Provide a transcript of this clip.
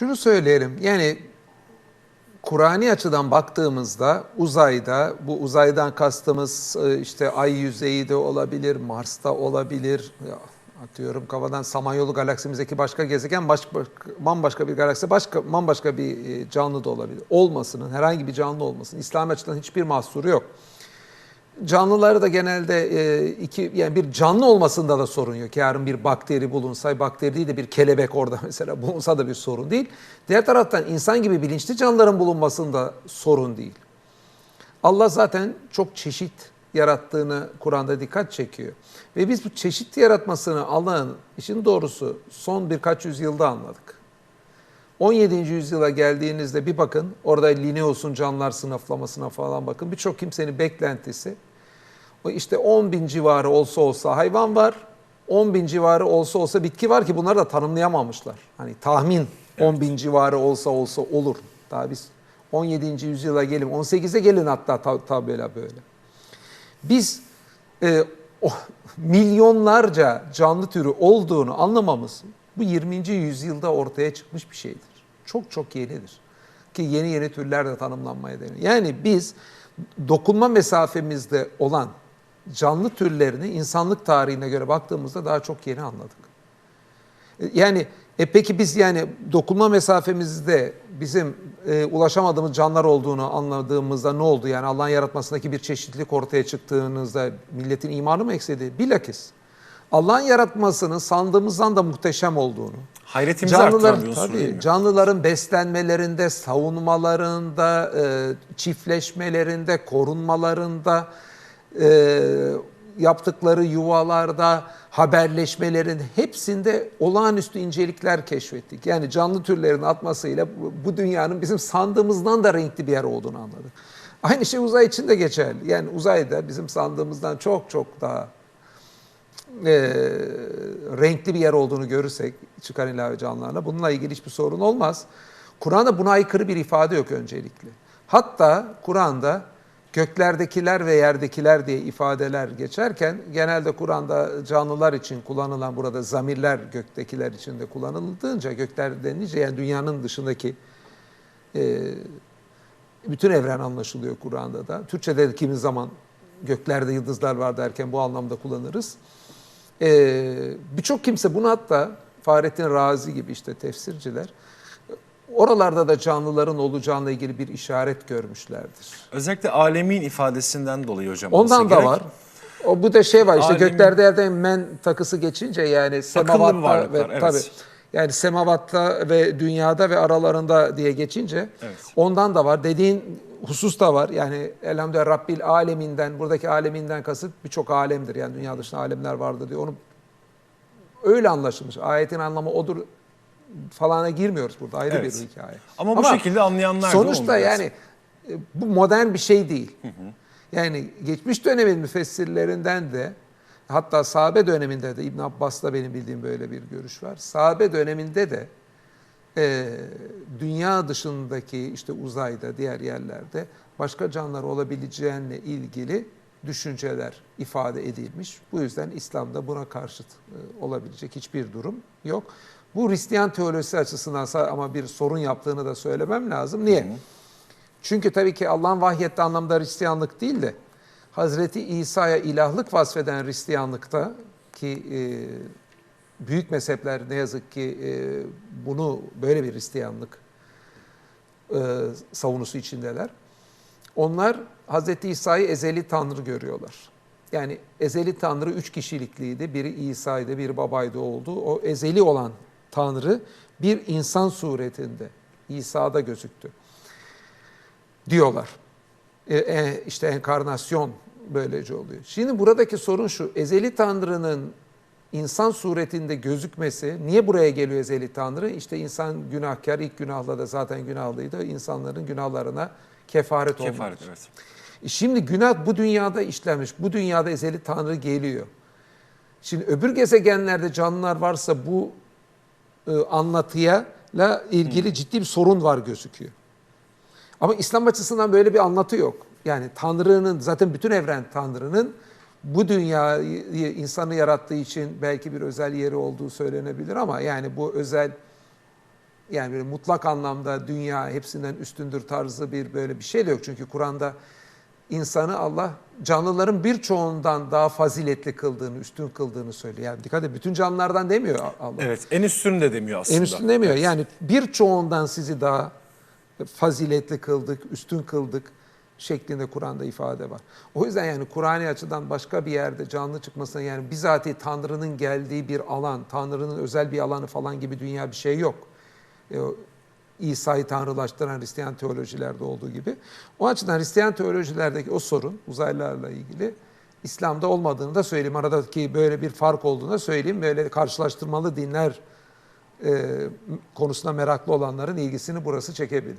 Şunu söyleyelim. Yani Kur'ani açıdan baktığımızda uzayda, bu uzaydan kastımız e, işte ay yüzeyi de olabilir, Mars'ta olabilir, ya, atıyorum kafadan Samanyolu galaksimizdeki başka gezegen başka, bambaşka bir galaksi, başka bambaşka bir e, canlı da olabilir. Olmasının, herhangi bir canlı olmasının İslam açıdan hiçbir mahsuru yok. Canlıları da genelde e, iki yani bir canlı olmasında da sorun yok. Yarın bir bakteri bulunsa, bakteri değil de bir kelebek orada mesela bulunsa da bir sorun değil. Diğer taraftan insan gibi bilinçli canlıların bulunmasında sorun değil. Allah zaten çok çeşit yarattığını Kur'an'da dikkat çekiyor. Ve biz bu çeşit yaratmasını Allah'ın işin doğrusu son birkaç yüzyılda anladık. 17. yüzyıla geldiğinizde bir bakın, orada Linnaeus'un canlılar sınıflamasına falan bakın. Birçok kimsenin beklentisi, işte 10 bin civarı olsa olsa hayvan var, 10 bin civarı olsa olsa bitki var ki bunları da tanımlayamamışlar. Hani tahmin 10 bin civarı olsa olsa olur. Daha biz 17. yüzyıla gelin, 18'e gelin hatta tab tabela böyle. Biz e, o, milyonlarca canlı türü olduğunu anlamamız bu 20. yüzyılda ortaya çıkmış bir şeydir. Çok çok yenidir. Ki yeni yeni türler de tanımlanmaya deniyor. Yani biz dokunma mesafemizde olan canlı türlerini insanlık tarihine göre baktığımızda daha çok yeni anladık. Yani e peki biz yani dokunma mesafemizde bizim e, ulaşamadığımız canlılar olduğunu anladığımızda ne oldu? Yani Allah'ın yaratmasındaki bir çeşitlilik ortaya çıktığınızda milletin imanı mı eksildi? Bilakis Allah'ın yaratmasının sandığımızdan da muhteşem olduğunu, Hayretimizi canlılar, arttıran bir unsur değil tabii, canlıların beslenmelerinde, savunmalarında, e, çiftleşmelerinde, korunmalarında, e, yaptıkları yuvalarda, haberleşmelerin hepsinde olağanüstü incelikler keşfettik. Yani canlı türlerin atmasıyla bu, dünyanın bizim sandığımızdan da renkli bir yer olduğunu anladık. Aynı şey uzay için de geçerli. Yani uzayda bizim sandığımızdan çok çok daha e, renkli bir yer olduğunu görürsek çıkan ilave canlılarla bununla ilgili hiçbir sorun olmaz. Kur'an'da buna aykırı bir ifade yok öncelikle. Hatta Kur'an'da göklerdekiler ve yerdekiler diye ifadeler geçerken genelde Kur'an'da canlılar için kullanılan burada zamirler göktekiler için de kullanıldığınca gökler denince yani dünyanın dışındaki e, bütün evren anlaşılıyor Kur'an'da da. Türkçe'de de kimi zaman göklerde yıldızlar var derken bu anlamda kullanırız. Ee, Birçok kimse bunu hatta Fahrettin Razi gibi işte tefsirciler oralarda da canlıların olacağına ilgili bir işaret görmüşlerdir. Özellikle alemin ifadesinden dolayı hocam. Ondan da gerek. var. O bu da şey var işte Alemin- göklerde yerden men takısı geçince yani semavatta ve evet. tabii yani semavatta ve dünyada ve aralarında diye geçince Evet. ondan da var. Dediğin husus da var. Yani elhamdülillah Rabbil aleminden buradaki aleminden kasıt birçok alemdir. Yani dünya dışında alemler vardır diyor. Onu öyle anlaşılmış. Ayetin anlamı odur falana girmiyoruz burada. Ayrı Evet. bir hikaye. Ama bu şekilde anlayanlar da Sonuçta biraz. yani e, bu modern bir şey değil. Yani geçmiş dönemin müfessirlerinden de hatta sahabe döneminde de İbn Abbas'ta benim bildiğim böyle bir görüş var. Sahabe döneminde de e, dünya dışındaki işte uzayda diğer yerlerde başka canlılar olabileceğine ilgili düşünceler ifade edilmiş. Bu yüzden İslam'da buna karşıt e, olabilecek hiçbir durum yok. Bu Hristiyan teolojisi açısından ama bir sorun yaptığını da söylemem lazım. Niye? Çünkü tabii ki Allah'ın vahyettiği anlamda Hristiyanlık değil de Hazreti İsa'ya ilahlık vasfeden Hristiyanlıkta ki e, büyük mezhepler ne yazık ki e, bunu böyle bir Hristiyanlık e, savunusu içindeler. Onlar Hazreti İsa'yı ezeli Tanrı görüyorlar. Yani ezeli Tanrı üç kişilikliydi. Biri İsa'ydı, biri babaydı oldu. O ezeli olan Tanrı bir insan suretinde İsa'da gözüktü diyorlar. E, e, işte enkarnasyon böylece oluyor. Şimdi buradaki sorun şu. Ezeli Tanrı'nın insan suretinde gözükmesi, niye buraya geliyor ezeli Tanrı? İşte insan günahkar, ilk günahla da zaten günahlıydı. İnsanların günahlarına kefaret olmak. Kefaret evet. E Şimdi günah bu dünyada işlenmiş. Bu dünyada ezeli Tanrı geliyor. Şimdi öbür gezegenlerde canlılar varsa bu anlatıya la ilgili ciddi bir sorun var gözüküyor. Ama İslam açısından böyle bir anlatı yok. Yani Tanrı'nın zaten bütün evren Tanrı'nın bu dünyayı insanı yarattığı için belki bir özel yeri olduğu söylenebilir ama yani bu özel Yani böyle mutlak anlamda dünya hepsinden üstündür tarzı bir böyle bir şey de yok. Çünkü Kur'an'da insanı Allah canlıların birçoğundan daha faziletli kıldığını, üstün kıldığını söylüyor. Yani dikkat edin bütün canlılardan demiyor Allah. Evet en üstünü de demiyor aslında. En üstün demiyor. Yani birçoğundan sizi daha faziletli kıldık, üstün kıldık şeklinde Kur'an'da ifade var. O yüzden yani Kur'an'i açıdan başka bir yerde canlı çıkmasına yani bizatihi Tanrı'nın geldiği bir alan, Tanrı'nın özel bir alanı falan gibi dünya bir şey yok. İsa'yı tanrılaştıran Hristiyan teolojilerde olduğu gibi. O açıdan Hristiyan teolojilerdeki o sorun uzaylılarla ilgili İslam'da olmadığını da söyleyeyim. Aradaki böyle bir fark olduğunu da söyleyeyim. Böyle karşılaştırmalı dinler e, konusunda meraklı olanların ilgisini burası çekebilir.